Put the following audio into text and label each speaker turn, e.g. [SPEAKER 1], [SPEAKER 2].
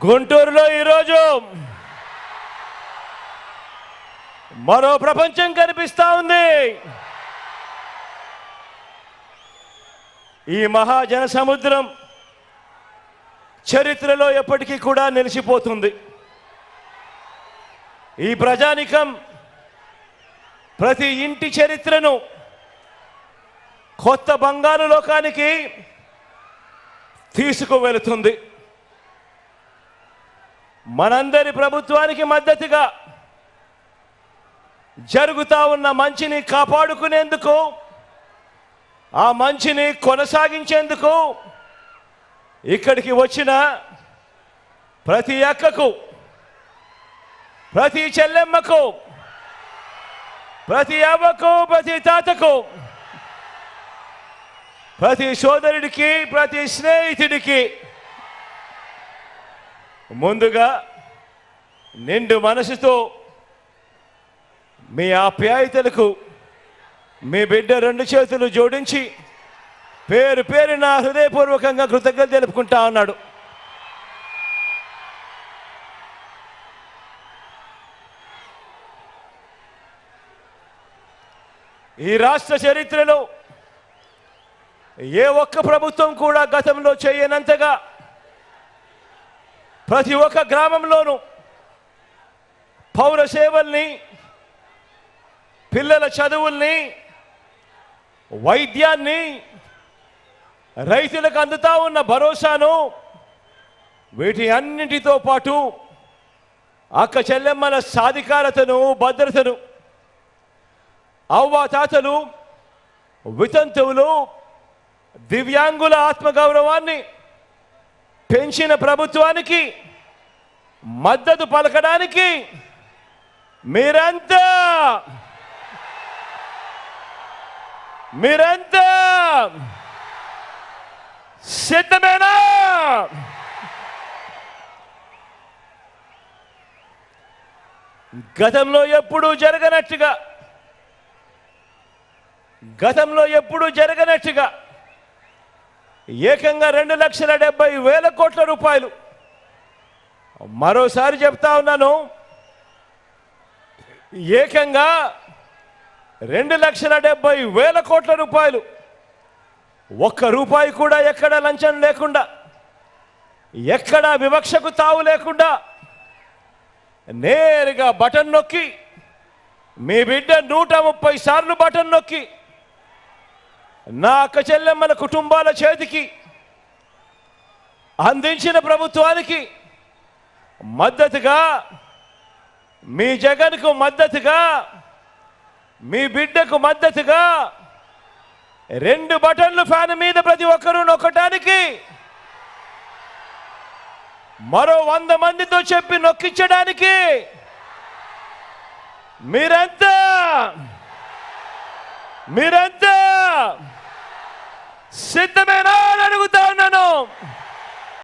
[SPEAKER 1] గుంటూరులో ఈరోజు మరో ప్రపంచం కనిపిస్తా ఉంది. ఈ మహాజన సముద్రం చరిత్రలో ఎప్పటికీ కూడా నిలిచిపోతుంది. ఈ ప్రజానికం ప్రతి ఇంటి చరిత్రను కొత్త బంగారు లోకానికి తీసుకువెళుతుంది. మనందరి ప్రభుత్వానికి మద్దతుగా జరుగుతూ ఉన్న మంచిని కాపాడుకునేందుకు ఆ మంచిని కొనసాగించేందుకు ఇక్కడికి వచ్చిన ప్రతి అక్కకు ప్రతి చెల్లెమ్మకు ప్రతి అవ్వకు ప్రతి తాతకు ప్రతి సోదరుడికి ప్రతి స్నేహితుడికి ముందుగా నిండు మనసుతో మీ ఆప్యాయతలకు మీ బిడ్డ రెండు చేతులు జోడించి పేరు పేరు నా హృదయపూర్వకంగా కృతజ్ఞత తెలుపుకుంటా ఉన్నాడు. ఈ రాష్ట్ర చరిత్రలో ఏ ఒక్క ప్రభుత్వం కూడా గతంలో చేయనంతగా ప్రతి ఒక్క గ్రామంలోనూ పౌర సేవల్ని పిల్లల చదువుల్ని వైద్యాన్ని రైతులకు అందుతా ఉన్న భరోసాను వీటి అన్నింటితో పాటు అక్క చెల్లెమ్మల సాధికారతను భద్రతను అవ్వాతాతలు వితంతువులు దివ్యాంగుల ఆత్మగౌరవాన్ని పెంచిన ప్రభుత్వానికి మద్దతు పలకడానికి మీరంతా మీరంతా సిద్ధమేనా? గతంలో ఎప్పుడూ జరగనట్టుగా గతంలో ఎప్పుడూ జరగనట్టుగా ఏకంగా రెండు లక్షల డెబ్బై వేల కోట్ల రూపాయలు. మరోసారి చెప్తా ఉన్నాను. ఏకంగా రెండు లక్షల డెబ్బై వేల కోట్ల రూపాయలు. ఒక్క రూపాయి కూడా ఎక్కడ లంచం లేకుండా ఎక్కడ వివక్షకు తావు లేకుండా నేరుగా బటన్ నొక్కి మీ బిడ్డ నూట ముప్పై సార్లు బటన్ నొక్కి నా చెల్లెమ్మల కుటుంబాల చేతికి అందించిన ప్రభుత్వానికి మద్దతుగా మీ జగన్కు మద్దతుగా మీ బిడ్డకు మద్దతుగా రెండు బటన్లు ఫ్యాన్ మీద ప్రతి ఒక్కరూ నొక్కటానికి మరో వంద మందితో చెప్పి నొక్కించడానికి మీరంతా? మీరంతా? సిద్ధమేనా అని అడుగుతా ఉన్నాను.